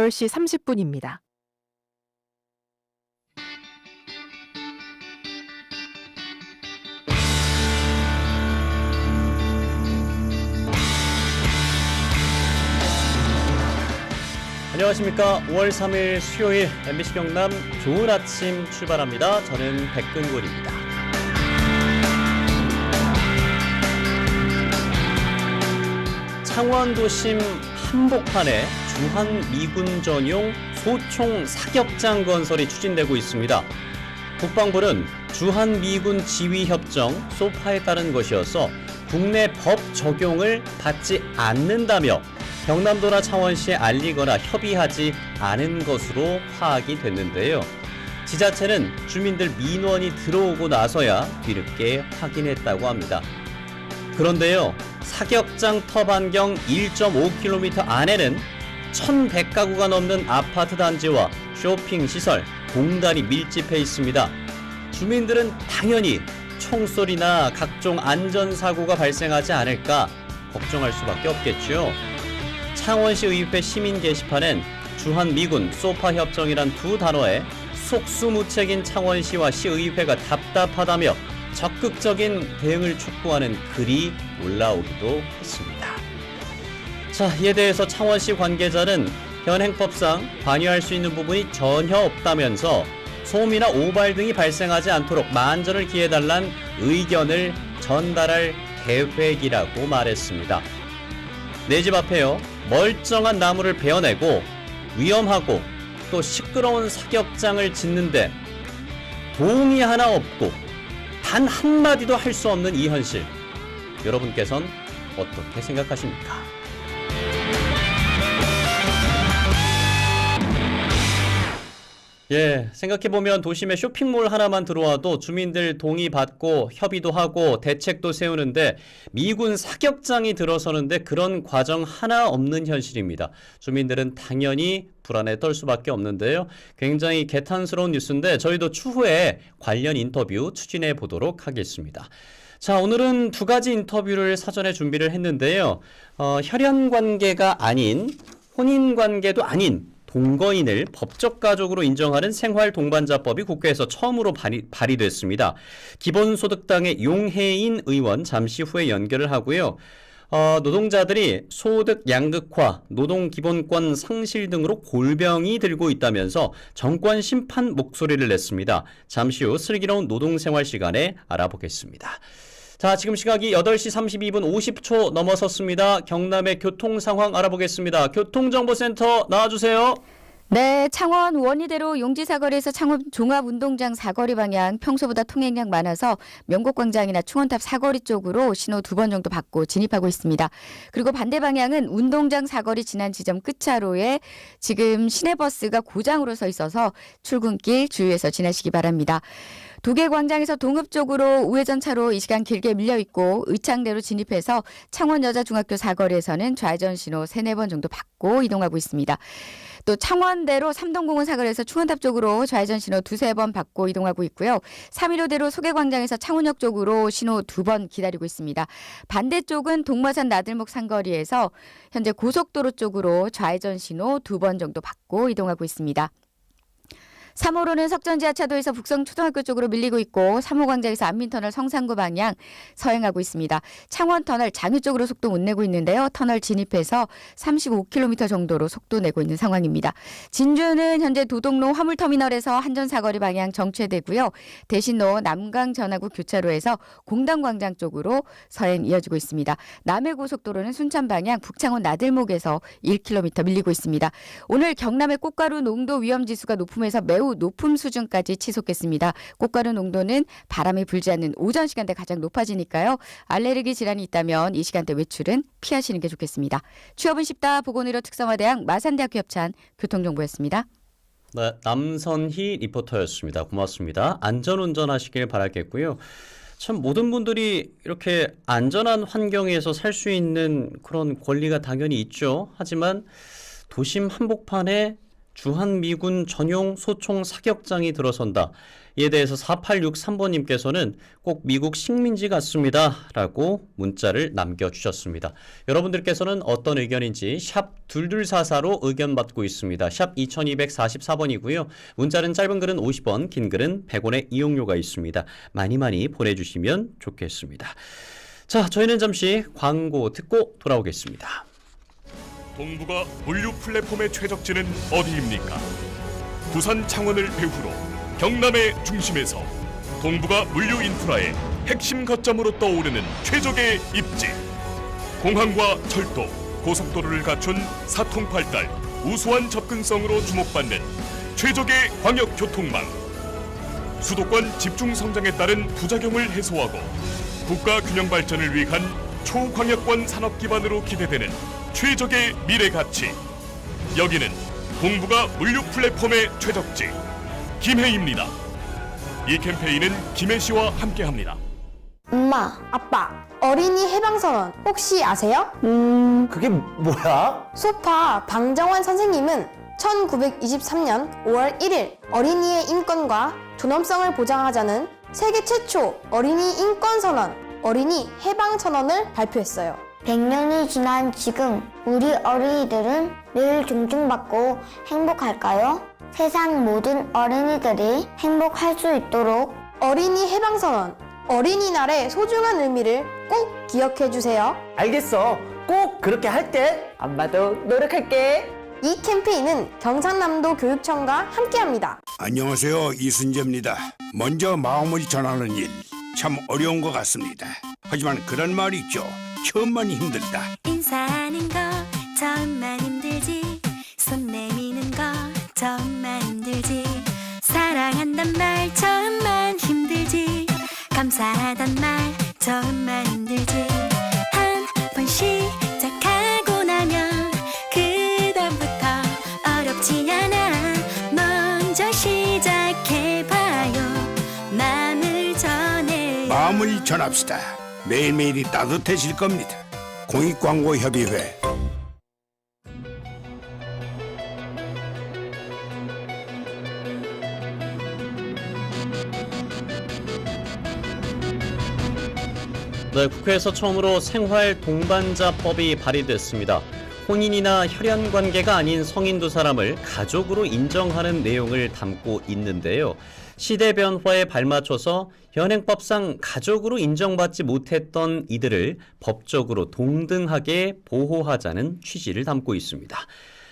8시 30분입니다. 안녕하십니까. 5월 3일 수요일 MBC 경남 좋은 아침 출발합니다. 저는 백근골입니다. 창원 도심 한복판에 주한 미군 전용 소총 사격장 건설이 추진되고 있습니다. 국방부는 주한 미군 지휘 협정 소파에 따른 것이어서 국내 법 적용을 받지 않는다며 경남도나 창원시에 알리거나 협의하지 않은 것으로 파악이 됐는데요. 지자체는 주민들 민원이 들어오고 나서야 뒤늦게 확인했다고 합니다. 그런데요, 사격장 터 반경 1.5km 안에는 1,100가구가 넘는 아파트 단지와 쇼핑 시설, 공단이 밀집해 있습니다. 주민들은 당연히 총소리나 각종 안전사고가 발생하지 않을까 걱정할 수밖에 없겠죠. 창원시 의회 시민 게시판엔 주한 미군 소파 협정이란 두 단어에 속수무책인 창원시와 시의회가 답답하다며 적극적인 대응을 촉구하는 글이 올라오기도 했습니다. 자, 이에 대해서 창원시 관계자는 현 행법상 관여할 수 있는 부분이 전혀 없다면서 소음이나 오발 등이 발생하지 않도록 만전을 기해달란 의견을 전달할 계획이라고 말했습니다. 내 집 앞에요. 멀쩡한 나무를 베어내고 위험하고 또 시끄러운 사격장을 짓는데 동의 하나 없고 단 한마디도 할 수 없는 이 현실. 여러분께선 어떻게 생각하십니까? 예, 생각해보면 도심에 쇼핑몰 하나만 들어와도 주민들 동의 받고 협의도 하고 대책도 세우는데 미군 사격장이 들어서는데 그런 과정 하나 없는 현실입니다. 주민들은 당연히 불안에 떨 수밖에 없는데요. 굉장히 개탄스러운 뉴스인데 저희도 추후에 관련 인터뷰 추진해 보도록 하겠습니다. 자, 오늘은 두 가지 인터뷰를 사전에 준비를 했는데요. 어, 혈연 관계가 아닌 혼인 관계도 아닌 동거인을 법적 가족으로 인정하는 생활 동반자법이 국회에서 처음으로 발의, 발의됐습니다. 기본소득당의 용해인 의원 잠시 후에 연결을 하고요. 어, 노동자들이 소득 양극화, 노동 기본권 상실 등으로 골병이 들고 있다면서 정권 심판 목소리를 냈습니다. 잠시 후 슬기로운 노동생활 시간에 알아보겠습니다. 자, 지금 시각이 8시 32분 50초 넘어섰습니다. 경남의 교통 상황 알아보겠습니다. 교통정보센터 나와주세요. 네, 창원 원희대로 용지사거리에서 창원 종합운동장 사거리 방향 평소보다 통행량 많아서 명곡광장이나 충원탑 사거리 쪽으로 신호 두 번 정도 받고 진입하고 있습니다. 그리고 반대 방향은 운동장 사거리 지난 지점 끝차로에 지금 시내버스가 고장으로 서 있어서 출근길 주의해서 지나시기 바랍니다. 도계 광장에서 동읍 쪽으로 우회전 차로 이 시간 길게 밀려 있고 의창대로 진입해서 창원 여자중학교 사거리에서는 좌회전 신호 세네 번 정도 받고 이동하고 있습니다. 또 창원대로 삼동공원 사거리에서 충원탑 쪽으로 좌회전 신호 두세 번 받고 이동하고 있고요. 315대로 소계광장에서 창원역 쪽으로 신호 두 번 기다리고 있습니다. 반대쪽은 동마산 나들목 상거리에서 현재 고속도로 쪽으로 좌회전 신호 두 번 정도 받고 이동하고 있습니다. 3호로는 석전 지하차도에서 북성초등학교 쪽으로 밀리고 있고 3호 광장에서 안민터널 성산구 방향 서행하고 있습니다. 창원 터널 장유 쪽으로 속도 못 내고 있는데요. 터널 진입해서 35km 정도로 속도 내고 있는 상황입니다. 진주는 현재 도동로 화물터미널에서 한전사거리 방향 정체되고요. 대신로 남강전화구 교차로에서 공단광장 쪽으로 서행 이어지고 있습니다. 남해 고속도로는 순천 방향 북창원 나들목에서 1km 밀리고 있습니다. 오늘 경남의 꽃가루 농도 위험 지수가 높음에서 매우 높음 수준까지 치솟겠습니다. 꽃가루 농도는 바람이 불지 않는 오전 시간대 가장 높아지니까요. 알레르기 질환이 있다면 이 시간대 외출은 피하시는 게 좋겠습니다. 취업은 쉽다 보건의료 특성화대학 마산대학교 협찬 교통정보였습니다. 네, 남선희 리포터였습니다. 고맙습니다. 안전운전 하시길 바라겠고요. 참 모든 분들이 이렇게 안전한 환경에서 살 수 있는 그런 권리가 당연히 있죠. 하지만 도심 한복판에 주한미군 전용 소총 사격장이 들어선다. 이에 대해서 4863번님께서는 꼭 미국 식민지 같습니다. 라고 문자를 남겨주셨습니다. 여러분들께서는 어떤 의견인지 샵 2244로 의견 받고 있습니다. 샵 2244번이고요. 문자는 짧은 글은 50원, 긴 글은 100원의 이용료가 있습니다. 많이 많이 보내주시면 좋겠습니다. 자, 저희는 잠시 광고 듣고 돌아오겠습니다. 동부가 물류 플랫폼의 최적지는 어디입니까? 부산 창원을 배후로 경남의 중심에서 동부가 물류 인프라의 핵심 거점으로 떠오르는 최적의 입지. 공항과 철도, 고속도로를 갖춘 사통팔달 우수한 접근성으로 주목받는 최적의 광역 교통망. 수도권 집중 성장에 따른 부작용을 해소하고 국가 균형 발전을 위한 초광역권 산업 기반으로 기대되는 최적의 미래 가치. 여기는 동부가 물류 플랫폼의 최적지 김해입니다. 이 캠페인은 김해 씨와 함께합니다. 엄마, 아빠, 어린이 해방선언 혹시 아세요? 음, 그게 뭐야? 소파 방정환 선생님은 1923년 5월 1일 어린이의 인권과 존엄성을 보장하자는 세계 최초 어린이 인권 선언, 어린이 해방 선언을 발표했어요. 100년이 지난 지금 우리 어린이들은 늘 존중받고 행복할까요? 세상 모든 어린이들이 행복할 수 있도록 어린이 해방선언, 어린이날의 소중한 의미를 꼭 기억해 주세요. 알겠어. 꼭 그렇게 할게. 엄마도 노력할게. 이 캠페인은 경상남도 교육청과 함께합니다. 안녕하세요 이순재입니다. 먼저 마음을 전하는 일 참 어려운 것 같습니다. 하지만 그런 말이 있죠. 처음만 힘들다. 인사하는 거 정말 힘들지. 손 내미는 거 정말 힘들지. 사랑한단 말 정말 힘들지. 감사하단 말 정말 힘들지. 한 번 시작하고 나면 그다음부터 어렵지 않아. 먼저 시작해봐요. 마음을 전해요. 마음을 전합시다. 매일매일이 따뜻해질 겁니다. 공익광고협의회 네, 국회에서 처음으로 생활 동반자법이 발의됐습니다. 혼인이나 혈연 관계가 아닌 성인 두 사람을 가족으로 인정하는 내용을 담고 있는데요. 시대 변화에 발맞춰서 현행법상 가족으로 인정받지 못했던 이들을 법적으로 동등하게 보호하자는 취지를 담고 있습니다.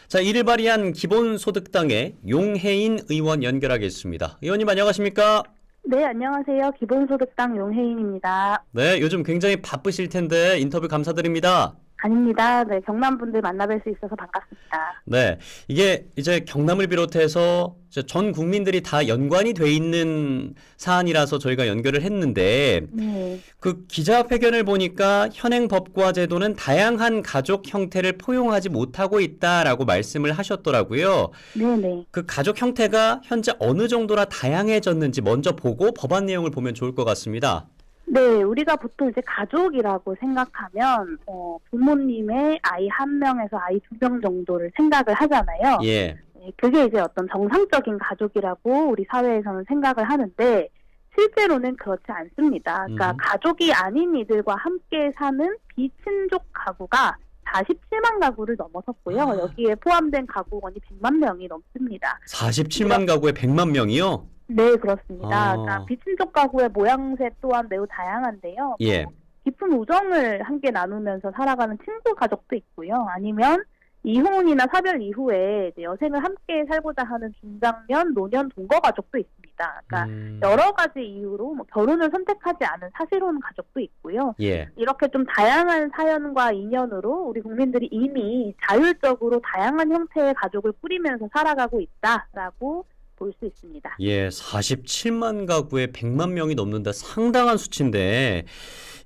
자, 이를 발의한 기본소득당의 용혜인 의원 연결하겠습니다. 의원님 안녕하십니까? 네, 안녕하세요. 기본소득당 용혜인입니다. 네, 요즘 굉장히 바쁘실 텐데 인터뷰 감사드립니다. 아닙니다. 네, 경남 분들 만나뵐 수 있어서 반갑습니다. 네, 이게 이제 경남을 비롯해서 이제 전 국민들이 다 연관이 돼 있는 사안이라서 저희가 연결을 했는데 네, 그 기자회견을 보니까 현행 법과 제도는 다양한 가족 형태를 포용하지 못하고 있다라고 말씀을 하셨더라고요. 네, 네. 그 가족 형태가 현재 어느 정도나 다양해졌는지 먼저 보고 법안 내용을 보면 좋을 것 같습니다. 네, 우리가 보통 이제 가족이라고 생각하면 어, 부모님의 아이 한 명에서 아이 두 명 정도를 생각을 하잖아요. 예. 네, 그게 이제 어떤 정상적인 가족이라고 우리 사회에서는 생각을 하는데 실제로는 그렇지 않습니다. 그러니까 음. 가족이 아닌 이들과 함께 사는 비친족 가구가 47만 가구를 넘어섰고요. 아. 여기에 포함된 가구원이 100만 명이 넘습니다. 47만 가구에 100만 명이요? 네, 그렇습니다. 아. 그러니까 비친족 가구의 모양새 또한 매우 다양한데요. 예. 깊은 우정을 함께 나누면서 살아가는 친구 가족도 있고요. 아니면 이혼이나 사별 이후에 여생을 함께 살고자 하는 중장년, 노년 동거 가족도 있습니다. 그러니까 음, 여러 가지 이유로 뭐 결혼을 선택하지 않은 사실혼 가족도 있고요. 예. 이렇게 좀 다양한 사연과 인연으로 우리 국민들이 이미 자율적으로 다양한 형태의 가족을 꾸리면서 살아가고 있다라고 볼 수 있습니다. 예, 47만 가구에 100만 명이 넘는다. 상당한 수치인데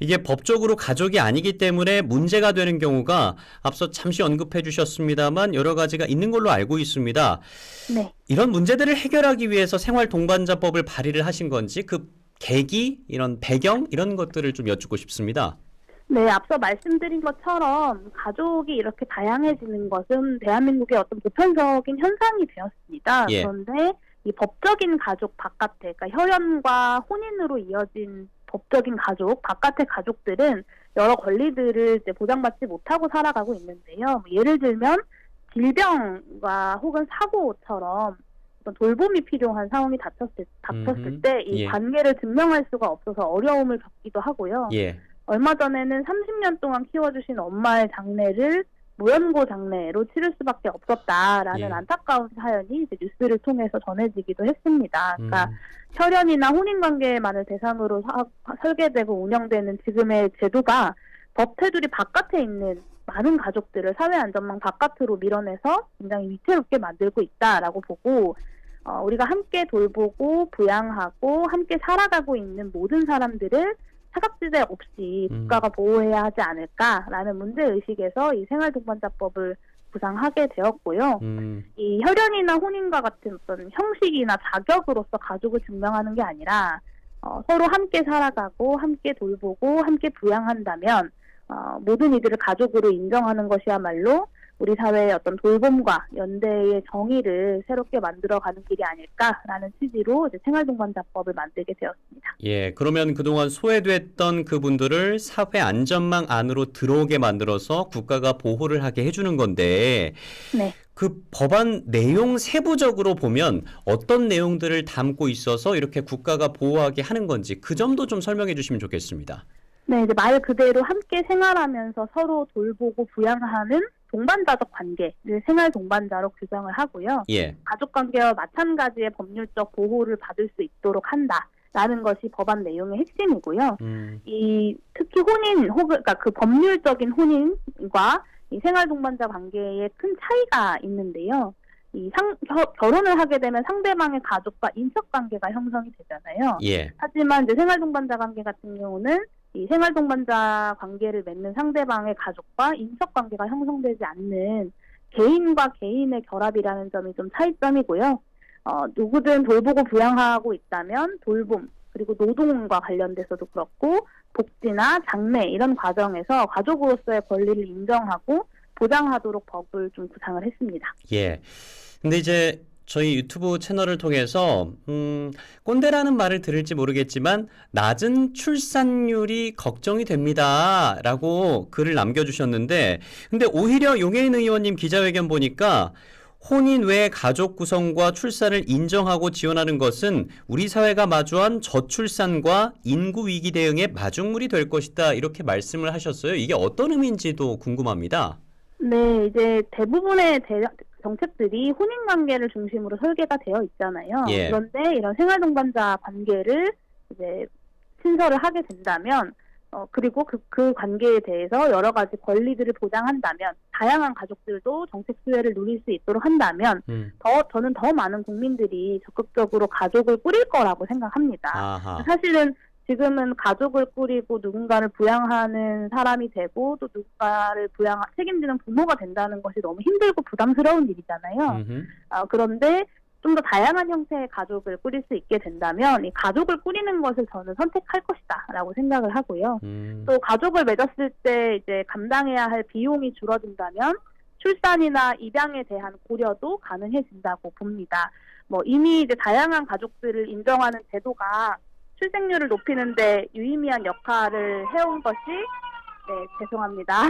이게 법적으로 가족이 아니기 때문에 문제가 되는 경우가 앞서 잠시 언급해 주셨습니다만 여러 가지가 있는 걸로 알고 있습니다. 네. 이런 문제들을 해결하기 위해서 생활 동반자법을 발의를 하신 건지 그 계기, 이런 배경 이런 것들을 좀 여쭙고 싶습니다. 네, 앞서 말씀드린 것처럼 가족이 이렇게 다양해지는 것은 대한민국의 어떤 보편적인 현상이 되었습니다. 예. 그런데 이 법적인 가족 바깥에, 그러니까 혈연과 혼인으로 이어진 법적인 가족, 바깥의 가족들은 여러 권리들을 이제 보장받지 못하고 살아가고 있는데요. 뭐 예를 들면 질병과 혹은 사고처럼 어떤 돌봄이 필요한 상황이 닥쳤을, 닥쳤을 음흠. 때이 예. 관계를 증명할 수가 없어서 어려움을 겪기도 하고요. 예. 얼마 전에는 30년 동안 키워주신 엄마의 장례를 무연고 장례로 치를 수밖에 없었다라는 예. 안타까운 사연이 이제 뉴스를 통해서 전해지기도 했습니다. 그러니까 음. 혈연이나 혼인관계만을 대상으로 사- 설계되고 운영되는 지금의 제도가 법 테두리 바깥에 있는 많은 가족들을 사회 안전망 바깥으로 밀어내서 굉장히 위태롭게 만들고 있다라고 보고 어, 우리가 함께 돌보고 부양하고 함께 살아가고 있는 모든 사람들을 사각지대 없이 음. 국가가 보호해야 하지 않을까라는 문제 의식에서 이 생활동반자법을 구상하게 되었고요. 음. 이 혈연이나 혼인과 같은 어떤 형식이나 자격으로서 가족을 증명하는 게 아니라 어, 서로 함께 살아가고 함께 돌보고 함께 부양한다면 어, 모든 이들을 가족으로 인정하는 것이야말로 우리 사회의 어떤 돌봄과 연대의 정의를 새롭게 만들어가는 길이 아닐까라는 취지로 이제 생활동반자법을 만들게 되었습니다. 예, 그러면 그동안 소외됐던 그분들을 사회 안전망 안으로 들어오게 만들어서 국가가 보호를 하게 해주는 건데, 네. 그 법안 내용 세부적으로 보면 어떤 내용들을 담고 있어서 이렇게 국가가 보호하게 하는 건지 그 점도 좀 설명해 주시면 좋겠습니다. 네, 이제 말 그대로 함께 생활하면서 서로 돌보고 부양하는 동반자적 관계를 생활 동반자로 규정을 하고요. 예, 가족 관계와 마찬가지의 법률적 보호를 받을 수 있도록 한다 라는 것이 법안 내용의 핵심이고요. 음, 이 특히 혼인 혹은 그러니까 그 법률적인 혼인과 이 생활 동반자 관계에 큰 차이가 있는데요. 이 상, 겨- 결혼을 하게 되면 상대방의 가족과 인척 관계가 형성이 되잖아요. 예, 하지만 이제 생활 동반자 관계 같은 경우는 이 생활 동반자 관계를 맺는 상대방의 가족과 인척 관계가 형성되지 않는 개인과 개인의 결합이라는 점이 좀 차이점이고요. 어, 누구든 돌보고 부양하고 있다면 돌봄 그리고 노동과 관련돼서도 그렇고 복지나 장래 이런 과정에서 가족으로서의 권리를 인정하고 보장하도록 법을 좀 구상을 했습니다. 예. 근데 이제 저희 유튜브 채널을 통해서 음, 꼰대라는 말을 들을지 모르겠지만 낮은 출산율이 걱정이 됩니다라고 글을 남겨주셨는데 근데 오히려 용해인 의원님 기자회견 보니까 혼인 외 가족 구성과 출산을 인정하고 지원하는 것은 우리 사회가 마주한 저출산과 인구 위기 대응의 마중물이 될 것이다 이렇게 말씀을 하셨어요. 이게 어떤 의미인지도 궁금합니다. 네, 이제 대부분의 대- 정책들이 혼인 관계를 중심으로 설계가 되어 있잖아요. 예. 그런데 이런 생활 동반자 관계를 이제 신설을 하게 된다면 어 그리고 그, 그 관계에 대해서 여러 가지 권리들을 보장한다면 다양한 가족들도 정책 수혜를 누릴 수 있도록 한다면 음. 더 저는 더 많은 국민들이 적극적으로 가족을 꾸릴 거라고 생각합니다. 아하. 사실은 지금은 가족을 꾸리고 누군가를 부양하는 사람이 되고 또 누군가를 부양 책임지는 부모가 된다는 것이 너무 힘들고 부담스러운 일이잖아요. 아, 그런데 좀 더 다양한 형태의 가족을 꾸릴 수 있게 된다면 이 가족을 꾸리는 것을 저는 선택할 것이다라고 생각을 하고요. 음. 또 가족을 맺었을 때 이제 감당해야 할 비용이 줄어든다면 출산이나 입양에 대한 고려도 가능해진다고 봅니다. 뭐 이미 이제 다양한 가족들을 인정하는 제도가 출생률을 높이는데 유의미한 역할을 해온 것이 네 죄송합니다.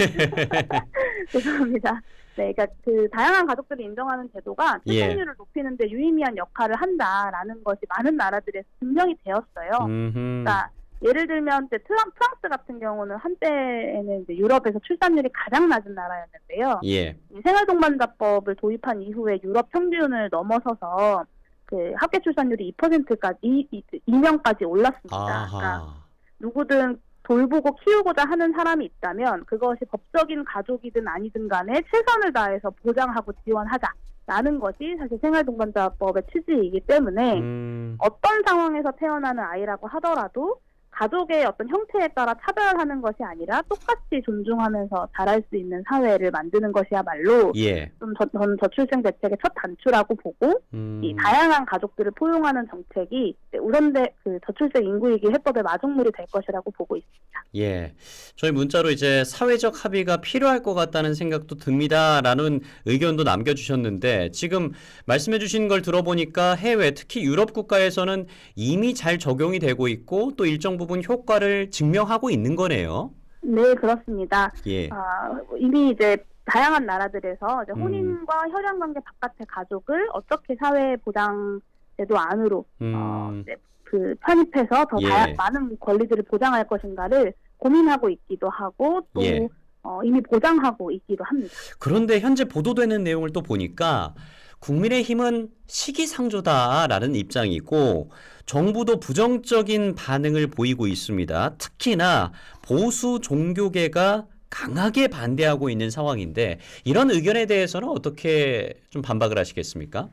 죄송합니다. 네, 그러니까 그 다양한 가족들을 인정하는 제도가 예. 출생률을 높이는데 유의미한 역할을 한다라는 것이 많은 나라들에서 증명이 되었어요. 음흠. 그러니까 예를 들면 이제 트랑, 프랑스 같은 경우는 한때에는 이제 유럽에서 출산율이 가장 낮은 나라였는데요. 예. 이 생활동반자법을 도입한 이후에 유럽 평균을 넘어서서 그 합계 출산율이 2%까지 2, 2명까지 올랐습니다. 그러니까 아하. 누구든 돌보고 키우고자 하는 사람이 있다면 그것이 법적인 가족이든 아니든 간에 최선을 다해서 보장하고 지원하자 라는 것이 사실 생활동반자법의 취지이기 때문에 음. 어떤 상황에서 태어나는 아이라고 하더라도 가족의 어떤 형태에 따라 차별하는 것이 아니라 똑같이 존중하면서 잘할 수 있는 사회를 만드는 것이야말로 예. 좀 저, 전 저출생 대책의 첫 단추라고 보고 음. 이 다양한 가족들을 포용하는 정책이 우선대 그 저출생 인구위기 해법의 마중물이 될 것이라고 보고 있습니다. 예. 저희 문자로 이제 사회적 합의가 필요할 것 같다는 생각도 듭니다라는 의견도 남겨주셨는데 지금 말씀해주신 걸 들어보니까 해외 특히 유럽 국가에서는 이미 잘 적용이 되고 있고 또 일정 부분 효과를 증명하고 있는 거네요. 네, 그렇습니다. 예. 아, 이미 이제 다양한 나라들에서 이제 음. 혼인과 혈연 관계 바깥의 가족을 어떻게 사회 보장 제도 안으로 어, 음. 이제 그 편입해서 더 예. 다야- 많은 권리들을 보장할 것인가를 고민하고 있기도 하고 또 예. 어, 이미 보장하고 있기도 합니다. 그런데 현재 보도되는 내용을 또 보니까 국민의힘은 시기상조다라는 입장이고 정부도 부정적인 반응을 보이고 있습니다. 특히나 보수 종교계가 강하게 반대하고 있는 상황인데 이런 의견에 대해서는 어떻게 좀 반박을 하시겠습니까?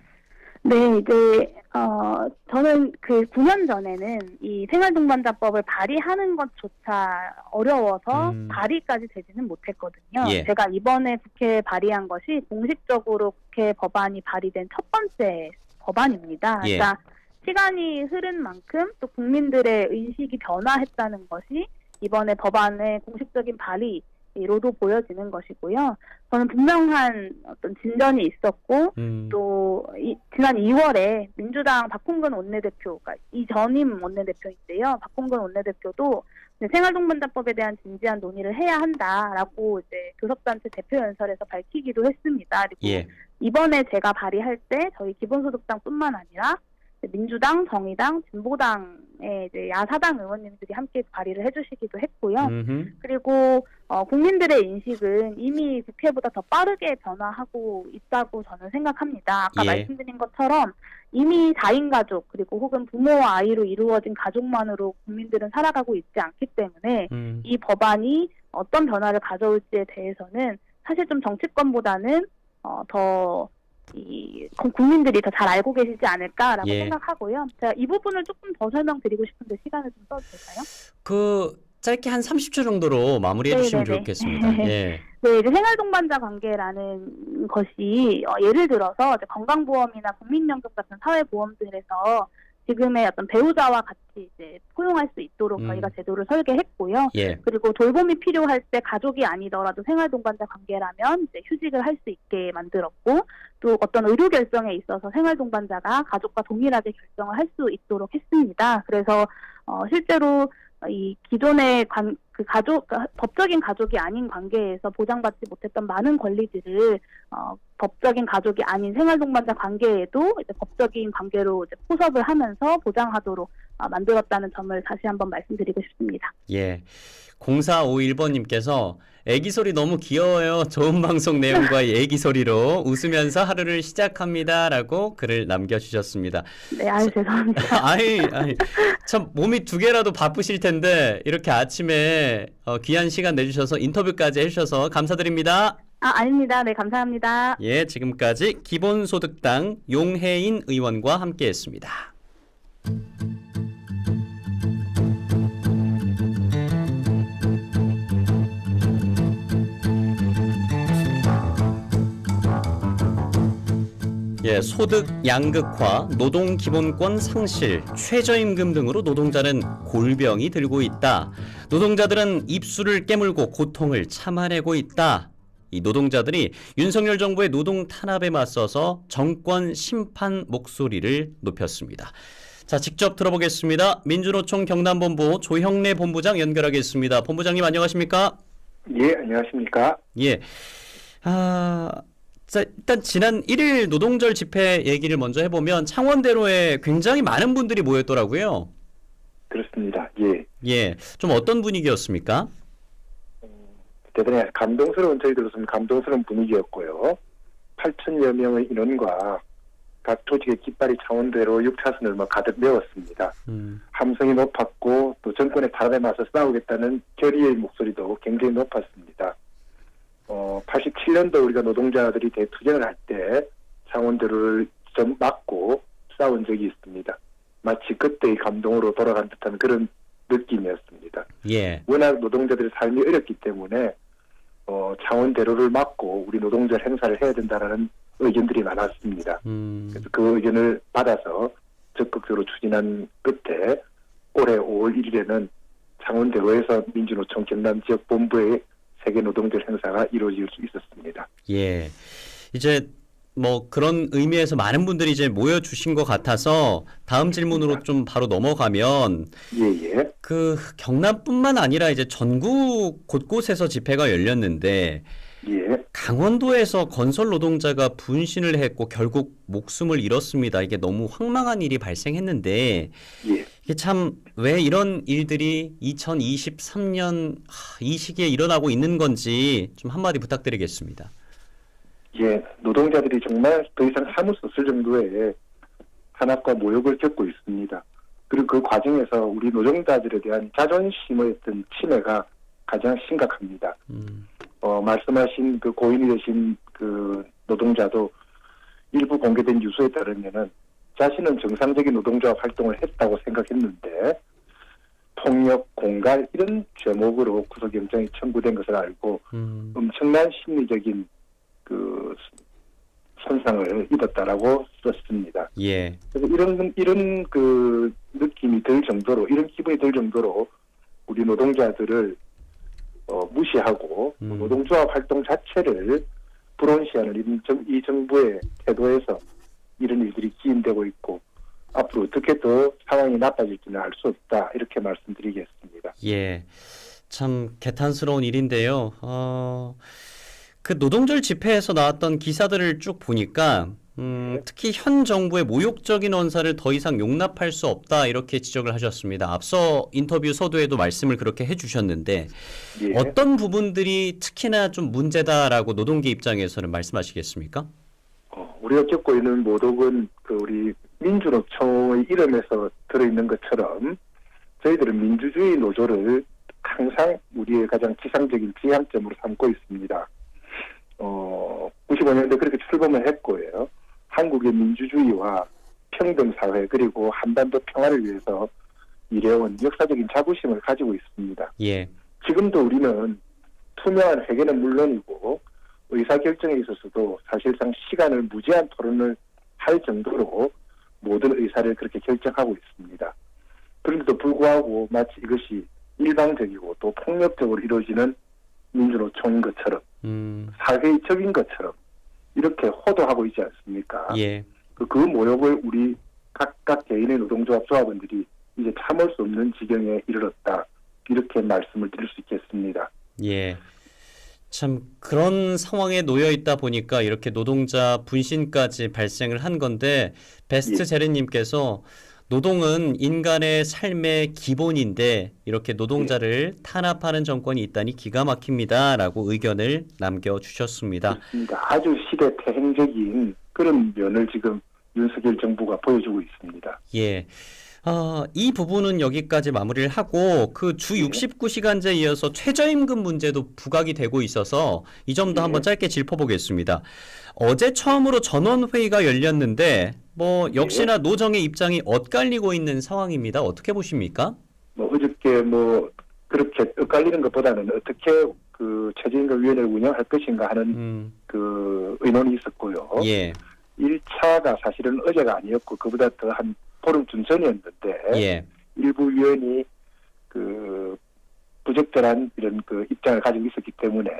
네, 이제 어 저는 그 9년 전에는 이 생활동반자법을 발의하는 것조차 어려워서 음. 발의까지 되지는 못했거든요. 예. 제가 이번에 국회에 발의한 것이 공식적으로 국회 법안이 발의된 첫 번째 법안입니다. 예. 그러니까 시간이 흐른 만큼 또 국민들의 의식이 변화했다는 것이 이번에 법안의 공식적인 발의 로도 보여지는 것이고요. 저는 분명한 어떤 진전이 있었고 음, 또 이, 지난 2월에 민주당 박홍근 원내대표, 그러니까 이전임 원내대표인데요. 박홍근 원내대표도 생활동반자법에 대한 진지한 논의를 해야 한다라고 이제 교섭단체 대표 연설에서 밝히기도 했습니다. 그리고 예. 이번에 제가 발의할 때 저희 기본소득당뿐만 아니라 민주당, 정의당, 진보당의 이제 야사당 의원님들이 함께 발의를 해주시기도 했고요. 음흠. 그리고 어, 국민들의 인식은 이미 국회보다 더 빠르게 변화하고 있다고 저는 생각합니다. 아까 예. 말씀드린 것처럼 이미 4인 가족 그리고 혹은 부모와 아이로 이루어진 가족만으로 국민들은 살아가고 있지 않기 때문에 음, 이 법안이 어떤 변화를 가져올지에 대해서는 사실 좀 정치권보다는 어, 더 이, 국민들이 더 잘 알고 계시지 않을까라고 예. 생각하고요. 제가 이 부분을 조금 더 설명드리고 싶은데 시간을 좀 써도 될까요? 그 짧게 한 30초 정도로 마무리해 주시면 네네네. 좋겠습니다. 예. 네, 이제 생활동반자 관계라는 것이 어, 예를 들어서 이제 건강보험이나 국민연금 같은 사회보험들에서 지금의 어떤 배우자와 같이 이제 포용할 수 있도록 음. 저희가 제도를 설계했고요. 예. 그리고 돌봄이 필요할 때 가족이 아니더라도 생활 동반자 관계라면 이제 휴직을 할 수 있게 만들었고 또 어떤 의료 결정에 있어서 생활 동반자가 가족과 동일하게 결정을 할 수 있도록 했습니다. 그래서 어, 실제로 이 기존의 관, 그 가족, 그러니까 법적인 가족이 아닌 관계에서 보장받지 못했던 많은 권리들을 어, 법적인 가족이 아닌 생활동반자 관계에도 이제 법적인 관계로 이제 포섭을 하면서 보장하도록 어, 만들었다는 점을 다시 한번 말씀드리고 싶습니다. 예. 0451번님께서 애기 소리 너무 귀여워요. 좋은 방송 내용과 애기 소리로 웃으면서 하루를 시작합니다라고 글을 남겨주셨습니다. 네, 아유 죄송합니다. 아이, 아이, 참 몸이 두 개라도 바쁘실 텐데 이렇게 아침에 어, 귀한 시간 내주셔서 인터뷰까지 해주셔서 감사드립니다. 아, 아닙니다. 네, 감사합니다. 예, 지금까지 기본소득당 용혜인 의원과 함께했습니다. 예, 소득 양극화, 노동 기본권 상실, 최저임금 등으로 노동자는 골병이 들고 있다. 노동자들은 입술을 깨물고 고통을 참아내고 있다. 이 노동자들이 윤석열 정부의 노동 탄압에 맞서서 정권 심판 목소리를 높였습니다. 자, 직접 들어보겠습니다. 민주노총 경남본부 조형래 본부장 연결하겠습니다. 본부장님 안녕하십니까? 예, 안녕하십니까? 예. 아, 자, 일단 지난 1일 노동절 집회 얘기를 먼저 해보면 창원대로에 굉장히 많은 분들이 모였더라고요. 그렇습니다. 예. 예. 좀 어떤 분위기였습니까? 대단히 감동스러운 저희들로서는 감동스러운 분위기였고요. 8천여 명의 인원과 각 조직의 깃발이 창원대로 6차선을 뭐 가득 메웠습니다. 음, 함성이 높았고 또 정권의 탄압에 맞서 싸우겠다는 결의의 목소리도 굉장히 높았습니다. 어, 87년도 우리가 노동자들이 대투쟁을 할때 창원대로를 좀 막고 싸운 적이 있습니다. 마치 그때의 감동으로 돌아간 듯한 그런 느낌이었습니다. 예. 워낙 노동자들의 삶이 어렵기 때문에 어, 창원대로를 막고 우리 노동절 행사를 해야 된다라는 의견들이 많았습니다. 음. 그래서 그 의견을 받아서 적극적으로 추진한 끝에 올해 5월 1일에는 창원대로에서 민주노총 경남 지역 본부의 세계 노동절 행사가 이루어질 수 있었습니다. 예. 이제 뭐 그런 의미에서 많은 분들이 이제 모여 주신 것 같아서 다음 질문으로 좀 바로 넘어가면 예예. 그 경남뿐만 아니라 이제 전국 곳곳에서 집회가 열렸는데 예. 강원도에서 건설 노동자가 분신을 했고 결국 목숨을 잃었습니다. 이게 너무 황망한 일이 발생했는데 예. 이게 참 왜 이런 일들이 2023년 이 시기에 일어나고 있는 건지 좀 한마디 부탁드리겠습니다. 예, 노동자들이 정말 더 이상 없을 정도의 탄압과 모욕을 겪고 있습니다. 그리고 그 과정에서 우리 노동자들에 대한 자존심의 어떤 침해가 가장 심각합니다. 음, 어, 말씀하신 그 고인이 되신 그 노동자도 일부 공개된 뉴스에 따르면은 자신은 정상적인 노동자 활동을 했다고 생각했는데 폭력, 공갈 이런 죄목으로 구속영장이 청구된 것을 알고 음, 엄청난 심리적인 그 손상을 입었다라고 썼습니다. 예, 그래서 이런 이런 그 느낌이 들 정도로 이런 기분이 들 정도로 우리 노동자들을 어, 무시하고 음. 노동조합 활동 자체를 불온시하는 이, 정, 이 정부의 태도에서 이런 일들이 기인되고 있고 앞으로 어떻게 더 상황이 나빠질지는 알 수 없다 이렇게 말씀드리겠습니다. 예. 참 개탄스러운 일인데요. 어, 그 노동절 집회에서 나왔던 기사들을 쭉 보니까 음, 네. 특히 현 정부의 모욕적인 언사를 더 이상 용납할 수 없다 이렇게 지적을 하셨습니다. 앞서 인터뷰 서두에도 말씀을 그렇게 해주셨는데 예. 어떤 부분들이 특히나 좀 문제다라고 노동계 입장에서는 말씀하시겠습니까? 어, 우리가 겪고 있는 모독은 그 우리 민주노총의 이름에서 들어있는 것처럼 저희들은 민주주의 노조를 항상 우리의 가장 지상적인 지향점으로 삼고 있습니다. 어, 95년대 그렇게 출범을 했고요. 한국의 민주주의와 평등 사회 그리고 한반도 평화를 위해서 일해온 역사적인 자부심을 가지고 있습니다. 예, 지금도 우리는 투명한 회계는 물론이고 의사결정에 있어서도 사실상 시간을 무제한 토론을 할 정도로 모든 의사를 그렇게 결정하고 있습니다. 그런데도 불구하고 마치 이것이 일방적이고 또 폭력적으로 이루어지는 민주노총인 것처럼 음, 사회적인 것처럼 이렇게 호도하고 있지 않습니까? 예, 그, 그 모욕을 우리 각각 개인의 노동조합 조합원들이 이제 참을 수 없는 지경에 이르렀다. 이렇게 말씀을 드릴 수 있겠습니다. 예. 참 그런 상황에 놓여 있다 보니까 이렇게 노동자 분신까지 발생을 한 건데 베스트 예. 제르님께서 노동은 인간의 삶의 기본인데 이렇게 노동자를 탄압하는 정권이 있다니 기가 막힙니다라고 의견을 남겨주셨습니다. 그렇습니다. 아주 시대 태행적인 그런 면을 지금 윤석열 정부가 보여주고 있습니다. 예. 아, 이 부분은 여기까지 마무리를 하고 그주 네. 69시간제 이어서 최저임금 문제도 부각이 되고 있어서 이 점도 네. 한번 짧게 짚어보겠습니다. 어제 처음으로 전원회의가 열렸는데 뭐 역시나 노정의 입장이 엇갈리고 있는 상황입니다. 어떻게 보십니까? 뭐 어저께 뭐 그렇게 엇갈리는 것보다는 어떻게 그 최저임금위원회를 운영할 것인가 하는 음, 그 의논이 있었고요. 예, 1차가 사실은 어제가 아니었고 그보다 더한 보름 쯤 전이었는데 예, 일부 위원이 그 부적절한 이런 그 입장을 가지고 있었기 때문에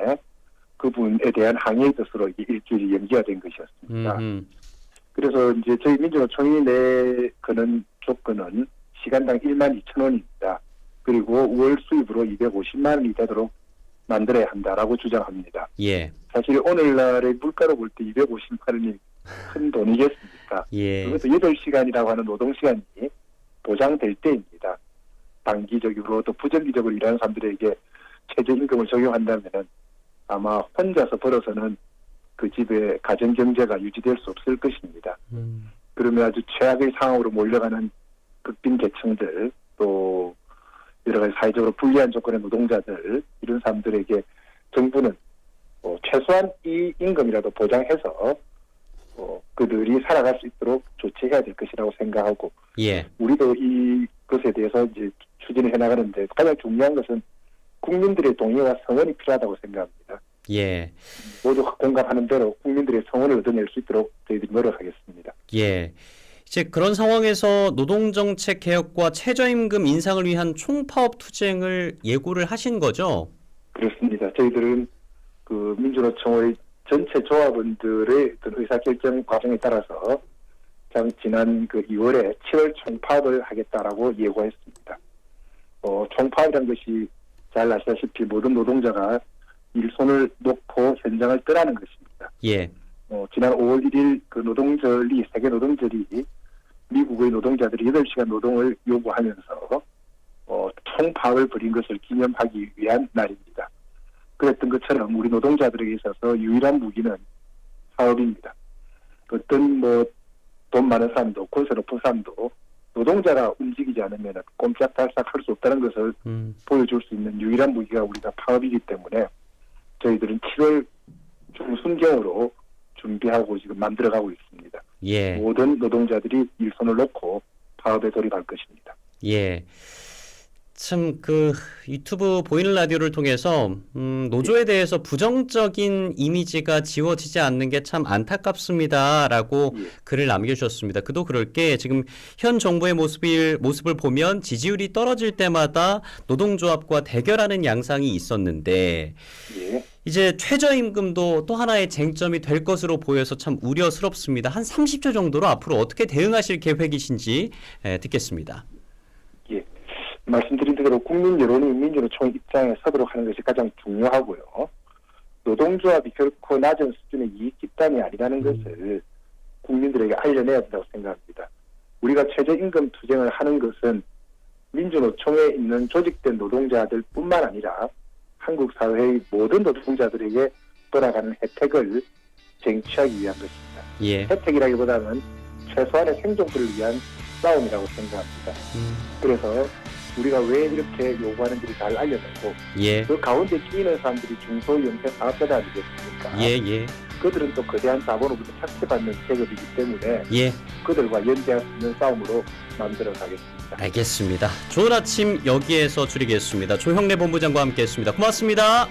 그분에 대한 항의의 뜻으로 이게 일주일이 연기가 된 음, 것이었습니다. 음, 그래서 이제 저희 민주노총이 내거는 조건은 시간당 1만 2천 원입니다. 그리고 월 수입으로 250만 원이 되도록 만들어야 한다라고 주장합니다. 예, 사실 오늘날의 물가로 볼 때 250만 원이 큰 돈이겠습니까? 예, 그것도 8시간이라고 하는 노동시간이 보장될 때입니다. 단기적으로 또 부정기적으로 일하는 사람들에게 최저임금을 적용한다면 아마 혼자서 벌어서는 그 집의 가정경제가 유지될 수 없을 것입니다. 음, 그러면 아주 최악의 상황으로 몰려가는 극빈 계층들 또 여러 가지 사회적으로 불리한 조건의 노동자들 이런 사람들에게 정부는 어, 최소한 이 임금이라도 보장해서 어, 그들이 살아갈 수 있도록 조치해야 될 것이라고 생각하고 예, 우리도 이것에 대해서 이제 추진을 해나가는데 가장 중요한 것은 국민들의 동의와 성원이 필요하다고 생각합니다. 예. 모두 공감하는 대로 국민들의 성원을 얻어낼 수 있도록 저희들이 노력하겠습니다. 예. 이제 그런 상황에서 노동정책 개혁과 최저임금 인상을 위한 총파업 투쟁을 예고를 하신 거죠? 그렇습니다. 저희들은 그 민주노총의 전체 조합원들의 어떤 의사결정 과정에 따라서 장 지난 그 2월에 7월 총파업을 하겠다라고 예고했습니다. 어, 총파업이라는 것이 잘 아시다시피 모든 노동자가 일손을 놓고 현장을 떠나는 것입니다. 예. 어, 지난 5월 1일 그 노동절이 세계 노동절이 미국의 노동자들이 8시간 노동을 요구하면서 어, 총파업을 벌인 것을 기념하기 위한 날입니다. 그랬던 것처럼 우리 노동자들에게 있어서 유일한 무기는 사업입니다. 어떤 뭐 돈 많은 사람도 권세 높은 사람도 노동자가 움직이지 않으면 꼼짝달싹 할 수 없다는 것을 음. 보여줄 수 있는 유일한 무기가 우리가 파업이기 때문에 저희들은 7월 중순경으로 준비하고 지금 만들어가고 있습니다. 예. 모든 노동자들이 일손을 놓고 파업에 돌입할 것입니다. 예. 참 그 유튜브 보이는 라디오를 통해서 음, 노조에 대해서 부정적인 이미지가 지워지지 않는 게 참 안타깝습니다라고 예. 글을 남겨주셨습니다. 그도 그럴 게 지금 현 정부의 모습을 모습을 보면 지지율이 떨어질 때마다 노동조합과 대결하는 양상이 있었는데 예. 이제 최저임금도 또 하나의 쟁점이 될 것으로 보여서 참 우려스럽습니다. 한 30초 정도로 앞으로 어떻게 대응하실 계획이신지 예, 듣겠습니다. 예. 말씀드린 대로 국민 여론이 민주노총 입장에 서도록 하는 것이 가장 중요하고요. 노동조합이 결코 낮은 수준의 이익 집단이 아니라는 것을 국민들에게 알려내야 된다고 생각합니다. 우리가 최저임금 투쟁을 하는 것은 민주노총에 있는 조직된 노동자들 뿐만 아니라 한국 사회의 모든 노동자들에게 돌아가는 혜택을 쟁취하기 위한 것입니다. 예. 혜택이라기보다는 최소한의 생존권을 위한 싸움이라고 생각합니다. 음, 그래서 우리가 왜 이렇게 요구하는지를 잘 알려놓고 예. 그 가운데 끼이는 사람들이 중소형태 사업자들 아니겠습니까? 예, 예. 그들은 또 거대한 자본으로부터 착취받는 계급이기 때문에 예. 그들과 연대할 수 있는 싸움으로 만들어 가겠습니다. 알겠습니다. 좋은 아침 여기에서 줄이겠습니다. 조형래 본부장과 함께 했습니다. 고맙습니다.